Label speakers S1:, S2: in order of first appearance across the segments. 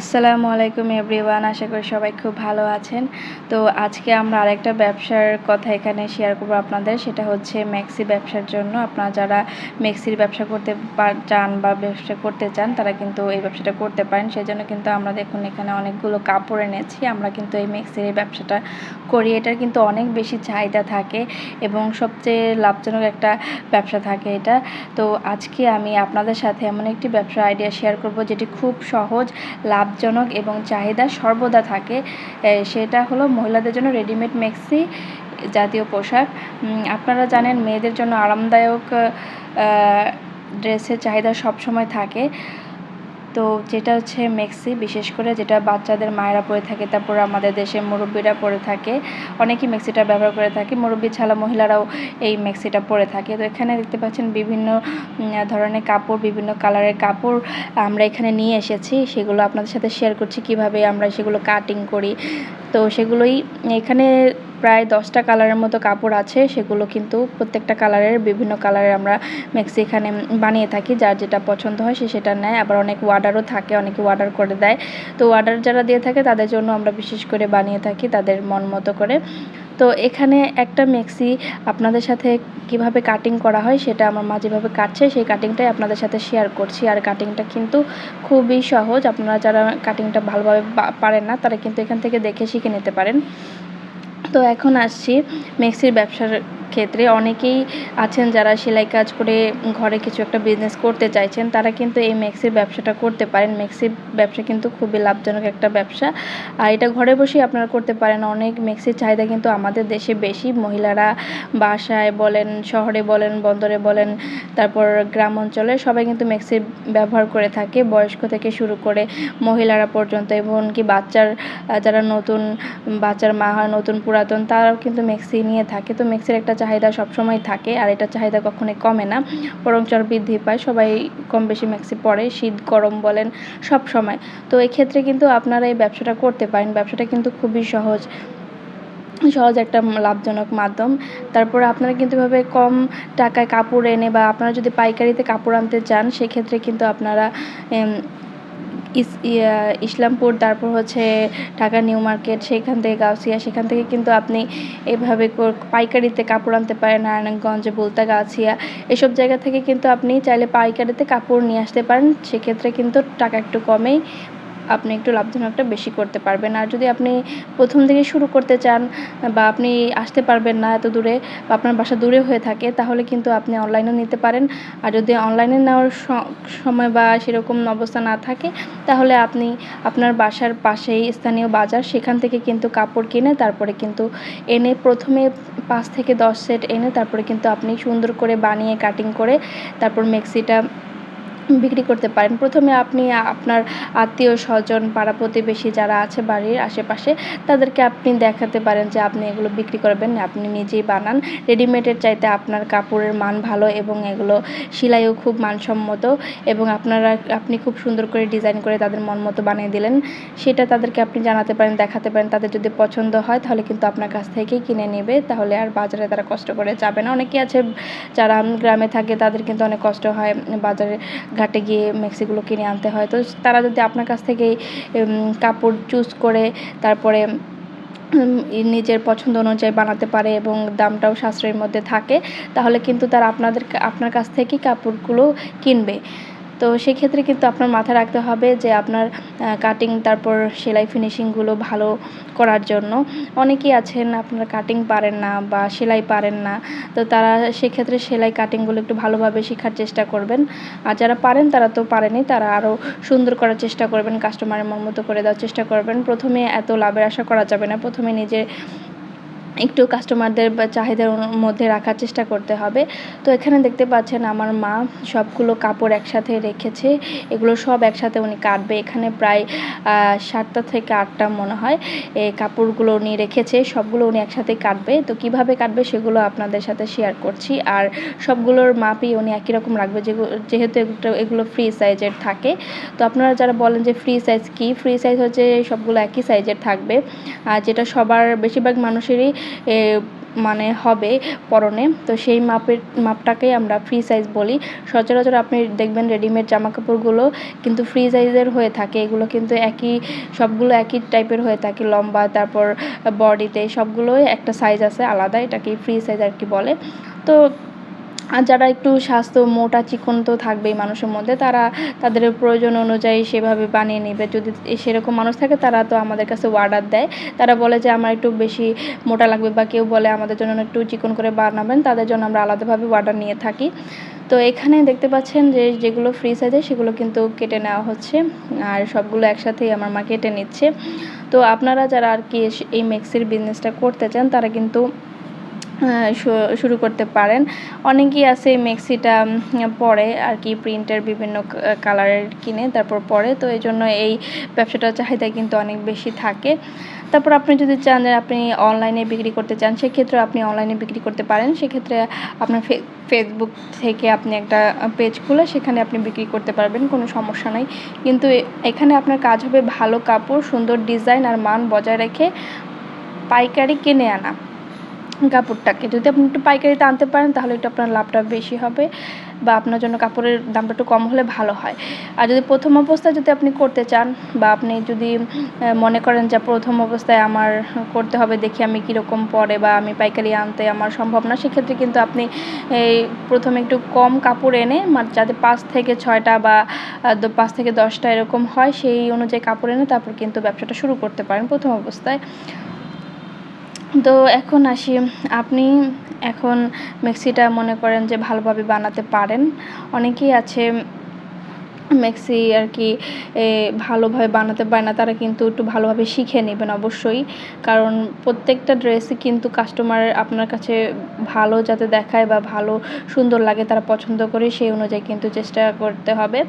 S1: আসসালামু আলাইকুম এভরিওয়ান, আশা করি সবাই খুব ভালো আছেন। তো আজকে আমরা আরেকটা ব্যবসার কথা এখানে শেয়ার করব আপনাদের, সেটা হচ্ছে ম্যাক্সি ব্যবসার জন্য। আপনারা যারা ম্যাক্সির ব্যবসা করতে চান বা ব্যবসা করতে চান, তারা কিন্তু এই ব্যবসাটা করতে পারেন। সেজন্য কিন্তু আমরা দেখুন এখানে অনেকগুলো কাপড় এনেছি, আমরা কিন্তু এই ম্যাক্সির এই ব্যবসাটা করি। এটার কিন্তু অনেক বেশি চাহিদা থাকে এবং সবচেয়ে লাভজনক একটা ব্যবসা থাকে এটা। তো আজকে আমি আপনাদের সাথে এমন একটি ব্যবসার আইডিয়া শেয়ার করব, যেটি খুব সহজ লাভজনক এবং চাহিদা সর্বদা থাকে সেটা হলো মহিলাদের জন্য রেডিমেড মেক্সি জাতীয় পোশাক। আপনারা জানেন মেয়েদের জন্য আরামদায়ক ড্রেসের চাহিদা সবসময় থাকে। তো যেটা হচ্ছে মেক্সি, বিশেষ করে যেটা বাচ্চাদের মায়েরা পরে থাকে, তারপর আমাদের দেশে মুরব্বীরা পরে থাকে, অনেকেই মেক্সিটা ব্যবহার করে থাকে, মুরব্বী ছাড়া মহিলারাও এই মেক্সিটা পরে থাকে। তো এখানে দেখতে পাচ্ছেন বিভিন্ন ধরনের কাপড়, বিভিন্ন কালারের কাপড় আমরা এখানে নিয়ে এসেছি, সেগুলো আপনাদের সাথে শেয়ার করছি কীভাবে আমরা সেগুলো কাটিং করি। তো সেগুলোই এখানে প্রায় দশটা কালারের মতো কাপড় আছে, সেগুলো কিন্তু প্রত্যেকটা কালারের, বিভিন্ন কালারের আমরা মেক্সি এখানে বানিয়ে থাকি, যার যেটা পছন্দ হয় সে সেটা নেয়। আবার অনেক অর্ডারও থাকে, অনেকে অর্ডার করে দেয়। তো অর্ডার যারা দিয়ে থাকে, তাদের জন্য আমরা বিশেষ করে বানিয়ে থাকি তাদের মন মতো করে। তো এখানে একটা মেক্সি আপনাদের সাথে কীভাবে কাটিং করা হয়, সেটা আমার মা যেভাবে কাটছে, সেই কাটিংটাই আপনাদের সাথে শেয়ার করছি। আর কাটিংটা কিন্তু খুবই সহজ। আপনারা যারা কাটিংটা ভালোভাবে পারেন না, তারা কিন্তু এখান থেকে দেখে শিখে নিতে পারেন। তো এখন আসছি মেক্সির ব্যবসার ক্ষেত্রে অনেকেই আছেন যারা সেলাই কাজ করে ঘরে কিছু একটা বিজনেস করতে চাইছেন, তারা কিন্তু এই মেক্সির ব্যবসাটা করতে পারেন। মেক্সির ব্যবসা কিন্তু খুবই লাভজনক একটা ব্যবসা। আর এটা ঘরে বসেই আপনারা করতে পারেন। অনেক মেক্সির চাহিদা কিন্তু আমাদের দেশে বেশি। মহিলারা বাসায় বলেন, শহরে বলেন, বন্দরে বলেন, তারপর গ্রাম অঞ্চলে সবাই কিন্তু মেক্সির ব্যবহার করে থাকে। বয়স্ক থেকে শুরু করে মহিলারা পর্যন্ত এমনকি বাচ্চার, যারা নতুন, বাচ্চার মা হয়, নতুন পুরাতন, তারাও কিন্তু মেক্সি নিয়ে থাকে। তো মেক্সির একটা চাহিদা সবসময় থাকে আর এটা চাহিদা কখনোই কমে না। বরং চর বৃদ্ধি পায়, সবাই কম বেশি ম্যাক্সি পরে শীত, গরম বলেন সব সময় তো এই ক্ষেত্রে কিন্তু আপনারা এই ব্যবসাটা করতে পারেন। ব্যবসাটা কিন্তু খুবই সহজ। সহজ একটা লাভজনক মাধ্যম। তারপর আপনারা কিন্তু এভাবে কম টাকায় কাপড় এনে বা আপনারা যদি পাইকারিতে কাপড় আনতে চান, সেক্ষেত্রে কিন্তু আপনারা ইস- ইসলামপুর, তারপর হচ্ছে ঢাকা নিউ মার্কেট, সেখান থেকে গাউসিয়া, সেখান থেকে কিন্তু আপনি এভাবে পাইকারিতে কাপড় আনতে পারেন, নারায়ণগঞ্জ, বলতা গাছিয়া এসব জায়গা থেকে কিন্তু আপনি চাইলে পাইকারিতে কাপড় নিয়ে আসতে পারেন, সেক্ষেত্রে কিন্তু টাকা একটু কমেই আপনি একটু লাভজনকটা বেশি করতে পারবেন। আর যদি আপনি প্রথম থেকে শুরু করতে চান বা আপনি আসতে পারবেন না এত দূরে বা আপনার বাসা দূরে হয়ে থাকে, তাহলে কিন্তু আপনি অনলাইনেও নিতে পারেন। আর যদি অনলাইনে নেওয়ার সময় বা সেরকম অবস্থা না থাকে, তাহলে আপনি আপনার বাসার পাশেই স্থানীয় বাজার, সেখান থেকে কিন্তু কাপড় কিনে তারপরে কিন্তু এনে প্রথমে পাঁচ থেকে দশ সেট এনে তারপরে কিন্তু আপনি সুন্দর করে বানিয়ে কাটিং করে তারপর মেক্সিটা বিক্রি করতে পারেন। প্রথমে আপনি আপনার আত্মীয় স্বজন, পাড়া প্রতিবেশী যারা আছে বাড়ির আশেপাশে, তাদেরকে আপনি দেখাতে পারেন যে আপনি এগুলো বিক্রি করবেন, আপনি নিজেই বানান। রেডিমেডের চাইতে আপনার কাপড়ের মান ভালো এবং এগুলো সেলাইও খুব মানসম্মত এবং আপনারা, আপনি খুব সুন্দর করে ডিজাইন করে তাদের মন মতো বানিয়ে দিলেন। সেটা তাদেরকে আপনি জানাতে পারেন, দেখাতে পারেন। তাদের যদি পছন্দ হয়, তাহলে কিন্তু আপনার কাছ থেকেই কিনে নেবে, তাহলে আর বাজারে তারা কষ্ট করে যাবে না। অনেকেই আছে যারা গ্রামে থাকে, তাদের কিন্তু অনেক কষ্ট হয় বাজারে ঘাটে গিয়ে মেক্সিগুলো কিনে আনতে হয়। তো তারা যদি আপনার কাছ থেকেই কাপড় চুজ করে তারপরে নিজের পছন্দ অনুযায়ী বানাতে পারে এবং দামটাও সাশ্রয়ের মধ্যে থাকে, তাহলে কিন্তু তারা আপনাদের আপনার কাছ থেকেই কাপড়গুলো কিনবে। তো সেক্ষেত্রে কিন্তু আপনার মাথায় রাখতে হবে যে আপনার কাটিং তারপর সেলাই ফিনিশিংগুলো ভালো করার জন্য। অনেকেই আছেন আপনারা কাটিং পারেন না বা সেলাই পারেন না, তো তারা সেক্ষেত্রে সেলাই কাটিংগুলো একটু ভালোভাবে শেখার চেষ্টা করবেন। আর যারা পারেন তারা তো পারেনি তারা আরও সুন্দর করার চেষ্টা করবেন কাস্টমারের মন মতো করে দেওয়ার চেষ্টা করবেন। প্রথমে এত লাভের আশা করা যাবে না, প্রথমে নিজে একটু কাস্টমারদের বা চাহিদার মধ্যে রাখার চেষ্টা করতে হবে। তো এখানে দেখতে পাচ্ছেন আমার মা সবগুলো কাপড় একসাথে রেখেছে। এগুলো সব একসাথে উনি কাটবে। এখানে প্রায় সাতটা থেকে আটটা মনে হয় এই কাপড়গুলো উনি রেখেছে। সবগুলো উনি একসাথে কাটবে। তো কীভাবে কাটবে সেগুলো আপনাদের সাথে শেয়ার করছি। আর সবগুলোর মাপই উনি একই রকম রাখবে। যেহেতু এগুলো ফ্রি সাইজের থাকে। তো আপনারা যারা বলেন যে ফ্রি সাইজ কি? ফ্রি সাইজ হচ্ছে সবগুলো একই সাইজের থাকবে। আর যেটা সবার, বেশিরভাগ মানুষেরই মানে হবে পরনে। তো সেই মাপের, মাপটাকেই আমরা ফ্রি সাইজ বলি। সচরাচর আপনি দেখবেন রেডিমেড জামা কাপড়গুলো কিন্তু ফ্রি সাইজের হয়ে থাকে। এগুলো কিন্তু একই, সবগুলো একই টাইপের হয়ে থাকে। লম্বা, তারপর বডিতে সবগুলোই একটা সাইজ আছে, আলাদা। এটাকেই ফ্রি সাইজ আর কি বলে। তো আর যারা একটু স্বাস্থ্য মোটা চিকন তো থাকবেই মানুষের মধ্যে, তারা তাদের প্রয়োজন অনুযায়ী সেভাবে বানিয়ে নেবে। যদি সেরকম মানুষ থাকে, তারা তো আমাদের কাছে অর্ডার দেয়। তারা বলে যে, আমার একটু বেশি মোটা লাগবে বা কেউ বলে, আমাদের জন্য একটু চিকন করে বানাবেন, তাদের জন্য আমরা আলাদাভাবে অর্ডার নিয়ে থাকি। তো এখানে দেখতে পাচ্ছেন যে, যেগুলো ফ্রি সাইজে সেগুলো কিন্তু কেটে নেওয়া হচ্ছে। আর সবগুলো একসাথেই আমার মা কেটে নিচ্ছে। তো আপনারা যারা আর কি এই মেক্সির বিজনেসটা করতে চান, তারা কিন্তু শুরু করতে পারেন। অনেকেই আছে মেক্সিটা পরে আর কি প্রিন্টের বিভিন্ন কালারের কিনে তারপর পরে। তো এই জন্য এই ব্যবসাটার চাহিদা কিন্তু অনেক বেশি থাকে। তারপর আপনি যদি চান যে আপনি অনলাইনে বিক্রি করতে চান সেক্ষেত্রে আপনি অনলাইনে বিক্রি করতে পারেন। সেক্ষেত্রে আপনার ফেসবুক থেকে আপনি একটা পেজ খুলে সেখানে আপনি বিক্রি করতে পারবেন, কোনো সমস্যা নেই। কিন্তু এখানে আপনার কাজ হবে ভালো কাপড়, সুন্দর ডিজাইন আর মান বজায় রেখে পাইকারি কিনে আনা। কাপড়টাকে যদি আপনি একটু পাইকারিতে আনতে পারেন, তাহলে একটু আপনার লাভটা বেশি হবে বা আপনার জন্য কাপড়ের দামটা একটু কম হলে ভালো হয়। আর যদি প্রথম অবস্থায় যদি আপনি করতে চান বা আপনি যদি মনে করেন যে প্রথম অবস্থায় আমার করতে হবে দেখি আমি কীরকম পরে বা আমি পাইকারি আনতে আমার সম্ভব না, সেক্ষেত্রে কিন্তু আপনি এই প্রথমে একটু কম কাপড় এনে যাতে পাঁচ থেকে ছয়টা বা পাঁচ থেকে দশটা এরকম হয়, সেই অনুযায়ী কাপড় এনে তারপর কিন্তু ব্যবসাটা শুরু করতে পারেন প্রথম অবস্থায়। তো এখন আসি। আপনি এখন মিক্সিটা মনে করেন যে ভালোভাবে বানাতে পারেন। অনেকেই আছে মেক্সি আর কি ভালোভাবে বানাতে পারে না, তারা কিন্তু একটু ভালোভাবে শিখে নেবেন অবশ্যই। কারণ প্রত্যেকটা ড্রেসই কিন্তু কাস্টমার আপনার কাছে ভালো যাতে দেখায় বা ভালো সুন্দর লাগে, তারা পছন্দ করে, সেই অনুযায়ী কিন্তু চেষ্টা করতে হবে।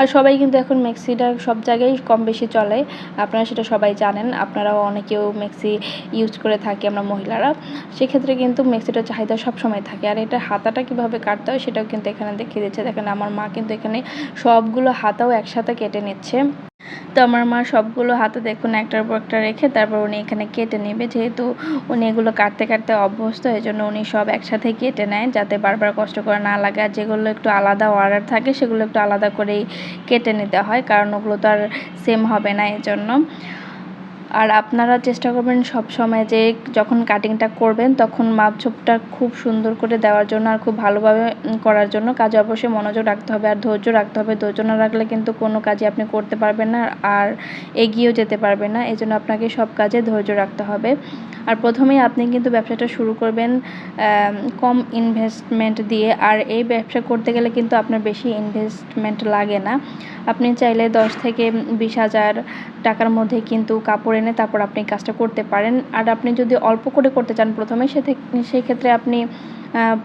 S1: আর সবাই কিন্তু এখন মেক্সিটা সব জায়গায় কম বেশি চলে। আপনারা সেটা সবাই জানেন, আপনারাও অনেকেও মেক্সি ইউজ করে থাকি আমরা মহিলারা। সেক্ষেত্রে কিন্তু মেক্সিটার চাহিদা সব সময় থাকে। আর এটা হাতাটা কীভাবে কাটতে হয় সেটাও কিন্তু এখানে দেখিয়ে দিচ্ছে। দেখেন আমার মা কিন্তু এখানে সবগুলো হাতাও একসাথে কেটে নিচ্ছে। তো আমার মা সবগুলো হাতে দেখুন একটার পর একটা রেখে তারপর উনি এখানে কেটে নেবে। যেহেতু উনি এগুলো কাটতে কাটতে অভ্যস্ত এই জন্য উনি সব একসাথে কেটে নেয় যাতে বারবার কষ্ট করে না লাগে। আর যেগুলো একটু আলাদা অর্ডার থাকে, সেগুলো একটু আলাদা করেই কেটে নিতে হয় কারণ ওগুলো তো আর সেম হবে না এজন্য। জন্য আর আপনারা চেষ্টা করবেন সব সময় যে যখন কাটিংটা করবেন, তখন মাপঝোপটা খুব সুন্দর করে দেওয়ার জন্য আর খুব ভালোভাবে করার জন্য কাজে অবশ্যই মনোযোগ রাখতে হবে আর ধৈর্য রাখতে হবে। ধৈর্য না রাখলে কিন্তু কোনো কাজই আপনি করতে পারবেন না আর এগিয়েও যেতে পারবেন না। এই জন্য আপনাকে সব কাজে ধৈর্য রাখতে হবে। আর প্রথমেই আপনি কিন্তু ব্যবসাটা শুরু করবেন কম ইনভেস্টমেন্ট দিয়ে। আর এই ব্যবসা করতে গেলে কিন্তু আপনার বেশি ইনভেস্টমেন্ট লাগে না। আপনি চাইলে দশ থেকে বিশ হাজার টাকার মধ্যে কিন্তু কাপড় এনে তারপর আপনি কাজটা করতে পারেন। আর আপনি যদি অল্প করে করতে চান প্রথমে সে সেই ক্ষেত্রে আপনি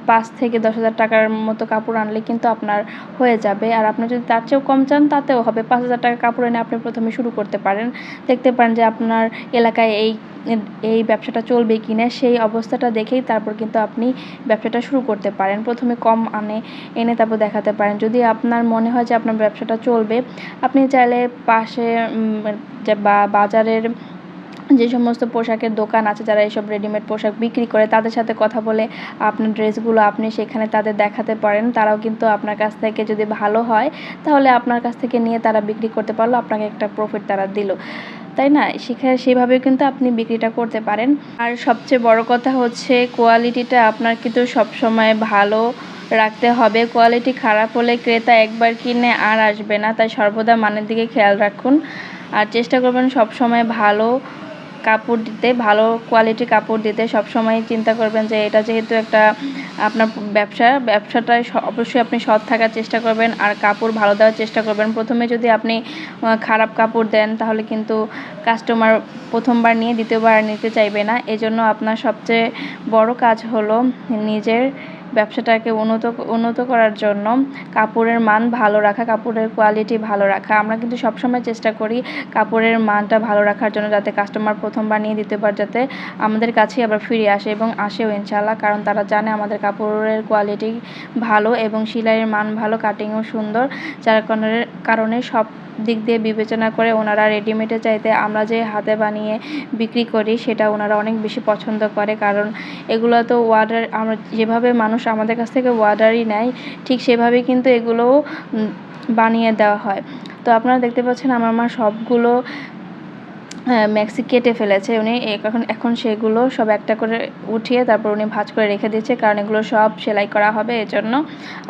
S1: পাঁচ থেকে দশ হাজার টাকার মতো কাপড় আনলে কিন্তু আপনার হয়ে যাবে। আর আপনি যদি তার চেয়েও কম চান, তাতেও হবে। পাঁচ হাজার টাকা কাপড় এনে আপনি প্রথমে শুরু করতে পারেন। দেখতে পারেন যে আপনার এলাকায় এই এই ব্যবসাটা চলবে কি না সেই অবস্থাটা দেখেই তারপর কিন্তু আপনি ব্যবসাটা শুরু করতে পারেন। প্রথমে কম আনে, এনে তারপর দেখাতে পারেন। যদি আপনার মনে হয় যে আপনার ব্যবসাটা চলবে, আপনি চাইলে পাশে বা, বাজারের যে সমস্ত পোশাকের দোকান আছে, যারা এইসব রেডিমেড পোশাক বিক্রি করে, তাদের সাথে কথা বলে আপনার ড্রেসগুলো আপনি সেখানে তাদের দেখাতে পারেন। তারাও কিন্তু আপনার কাছ থেকে যদি ভালো হয়, তাহলে আপনার কাছ থেকে নিয়ে তারা বিক্রি করতে পারল, আপনাকে একটা প্রফিট তারা দিল। তাই না? সেখানে সেভাবে কিন্তু আপনি বিক্রিটা করতে পারেন। আর সবচেয়ে বড় কথা হচ্ছে কোয়ালিটিটা আপনার কিন্তু সবসময় ভালো রাখতে হবে। কোয়ালিটি খারাপ হলে ক্রেতা একবার কিনে আর আসবে না। তাই সর্বদা মানের দিকে খেয়াল রাখুন। আর চেষ্টা করবেন সবসময় ভালো কাপড় দিতে, ভালো কোয়ালিটির কাপড় দিতে। সবসময় চিন্তা করবেন যে এটা যেহেতু একটা আপনার ব্যবসা, ব্যবসাটায় অবশ্যই আপনি সৎ থাকার চেষ্টা করবেন আর কাপড় ভালো দেওয়ার চেষ্টা করবেন। প্রথমে যদি আপনি খারাপ কাপড় দেন তাহলে কিন্তু কাস্টমার প্রথমবার নিয়ে, দ্বিতীয়বার নিতে চাইবে না। এজন্য আপনার সবচেয়ে বড় কাজ হলো নিজের ব্যবসাটাকে উন্নত উন্নত করার জন্য কাপড়ের মান ভালো রাখা, কাপড়ের কোয়ালিটি ভালো রাখা। আমরা কিন্তু সবসময় চেষ্টা করি কাপড়ের মানটা ভালো রাখার জন্য যাতে কাস্টমার প্রথমবার নিয়ে দ্বিতীয়বার যাতে আমাদের কাছেই আবার ফিরে আসে এবং আসেও ইনশাল্লাহ কারণ তারা জানে আমাদের কাপড়ের কোয়ালিটি ভালো এবং সেলাইয়ের মান ভালো কাটিংও সুন্দর। যার কারণে সব দিক দিয়ে বিবেচনা করে ওনারা রেডিমেডের চাইতে আমরা যে হাতে বানিয়ে বিক্রি করি, সেটা ওনারা অনেক বেশি পছন্দ করে। কারণ এগুলো তো ওয়ার্ডার আমরা যেভাবে মানুষ আমাদের কাছ থেকে ওয়ার্ডারই নেয়, ঠিক সেভাবেই কিন্তু এগুলোও বানিয়ে দেওয়া হয়। তো আপনারা দেখতে পাচ্ছেন আমার মা সবগুলো ম্যাক্সি কেটে ফেলেছে উনি। এখন এখন সেগুলো সব একটা করে উঠিয়ে তারপর উনি ভাঁজ করে রেখে দিচ্ছে কারণ এগুলো সব সেলাই করা হবে এর জন্য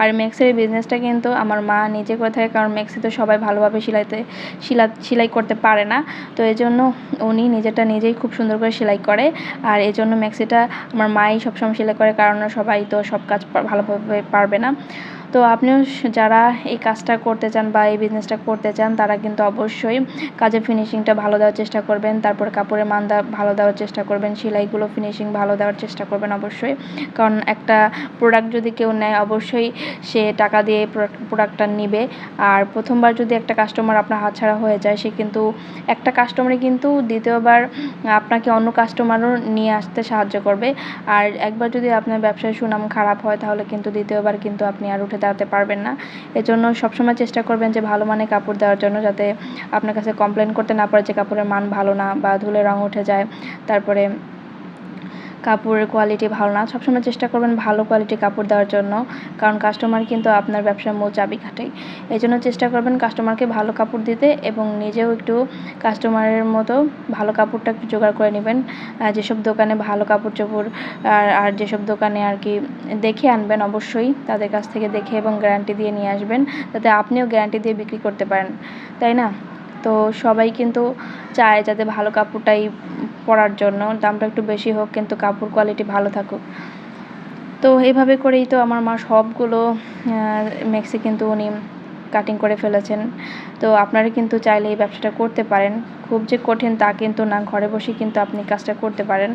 S1: আর ম্যাক্সির বিজনেসটা কিন্তু আমার মা নিজে করে থাকে, কারণ ম্যাক্সি তো সবাই ভালোভাবে সেলাইতে সেলা সেলাই করতে পারে না। তো এই জন্য উনি নিজেটা নিজেই খুব সুন্দর করে সেলাই করে। আর এই জন্য ম্যাক্সিটা আমার মাই সবসময় সেলাই করে, কারণ সবাই তো সব কাজ ভালোভাবে পারবে না। তো আপনিও যারা এই কাজটা করতে চান বা এই বিজনেসটা করতে চান, তারা কিন্তু অবশ্যই কাজের ফিনিশিংটা ভালো দেওয়ার চেষ্টা করবেন, তারপর কাপড়ের মানদা ভালো দেওয়ার চেষ্টা করবেন, সেলাইগুলো ফিনিশিং ভালো দেওয়ার চেষ্টা করবেন অবশ্যই। কারণ একটা প্রোডাক্ট যদি কেউ নেয়, অবশ্যই সে টাকা দিয়ে প্রোডাক্টটা নেবে। আর প্রথমবার যদি একটা কাস্টমার আপনার হাতছাড়া হয়ে যায়, সে কিন্তু, একটা কাস্টমারই কিন্তু দ্বিতীয়বার আপনাকে অন্য কাস্টমারও নিয়ে আসতে সাহায্য করবে। আর একবার যদি আপনার ব্যবসায় সুনাম খারাপ হয়, তাহলে কিন্তু দ্বিতীয়বার কিন্তু আপনি আর উঠে দাঁড়াতে পারবেন না। এজন্য সবসময় চেষ্টা করবেন যে ভালো মানের কাপড় দেওয়ার জন্য যাতে আপনার কাছে কমপ্লেন করতে না পারে যে কাপড়ের মান ভালো না বা ধুলে রং উঠে যায়। তারপরে কাপড়ের কোয়ালিটি ভালো না। সবসময় চেষ্টা করবেন ভালো কোয়ালিটির কাপড় দেওয়ার জন্য, কারণ কাস্টমার কিন্তু আপনার ব্যবসার মূল চাবিকাঠি এই জন্য চেষ্টা করবেন কাস্টমারকে ভালো কাপড় দিতে এবং নিজেও একটু কাস্টমারের মতো ভালো কাপড়টা একটু জোগাড় করে নেবেন। যেসব দোকানে ভালো কাপড় চোপড় আর আর যেসব দোকানে আর কি দেখে আনবেন অবশ্যই তাদের কাছ থেকে দেখে এবং গ্যারান্টি দিয়ে নিয়ে আসবেন যাতে আপনিও গ্যারান্টি দিয়ে বিক্রি করতে পারেন। তাই না? তো সবাই কিন্তু চায় যাতে ভালো কাপড়টাই পরার জন্য, দামটা একটু বেশি হোক, কিন্তু কাপড় কোয়ালিটি ভালো থাকুক। তো এইভাবে করেই তো আমার মা সবগুলো মেক্সি কিন্তু উনি কাটিং করে ফেলেছেন। তো আপনারা কিন্তু চাইলে এই ব্যবসাটা করতে পারেন। খুব যে কঠিন তা কিন্তু না, ঘরে বসে কিন্তু আপনি কাজটা করতে পারেন।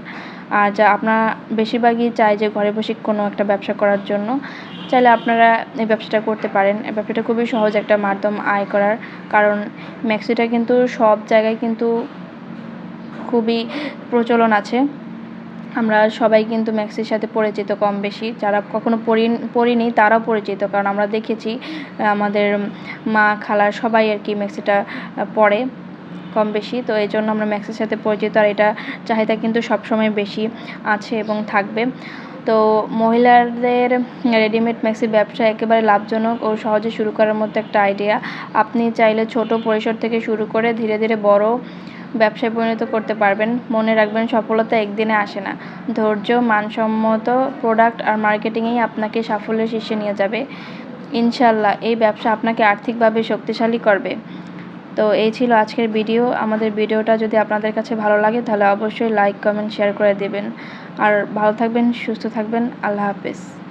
S1: আর যা আপনার বেশিরভাগই চায় যে ঘরে বসে কোনো একটা ব্যবসা করার জন্য। চাইলে আপনারা এই ব্যবসাটা করতে পারেন। এই ব্যবসাটা খুবই সহজ একটা মাধ্যম আয় করার। কারণ ম্যাক্সিটা কিন্তু সব জায়গায় কিন্তু খুবই প্রচলন আছে। আমরা সবাই কিন্তু ম্যাক্সির সাথে পরিচিত কম বেশি। যারা কখনো পড়ি পড়িনি, তারাও পরিচিত। কারণ আমরা দেখেছি, আমাদের মা খালার সবাই আর কি ম্যাক্সিটা পরে কম বেশি। তো এই জন্য আমরা ম্যাক্সির সাথে পরিচিত, আর এটা চাহিদা কিন্তু সবসময় বেশি আছে এবং থাকবে। তো মহিলাদের রেডিমেড ম্যাক্সির ব্যবসা একেবারে লাভজনক ও সহজে শুরু করার মতো একটা আইডিয়া আপনি চাইলে ছোট পরিসর থেকে শুরু করে ধীরে ধীরে বড় ব্যবসায় পরিণত করতে পারবেন। মনে রাখবেন, সফলতা একদিনে আসে না। ধৈর্য, মানসম্মত প্রোডাক্ট আর মার্কেটিংয়েই আপনাকে সাফল্যের শীর্ষে নিয়ে যাবে। ইনশাল্লাহ এই ব্যবসা আপনাকে আর্থিকভাবে শক্তিশালী করবে। তো এই ছিল আজকের ভিডিও। আমাদের ভিডিওটা যদি আপনাদের কাছে ভালো লাগে, তাহলে অবশ্যই লাইক কমেন্ট শেয়ার করে দেবেন। আর ভালো থাকবেন, সুস্থ থাকবেন। আল্লাহ হাফেজ।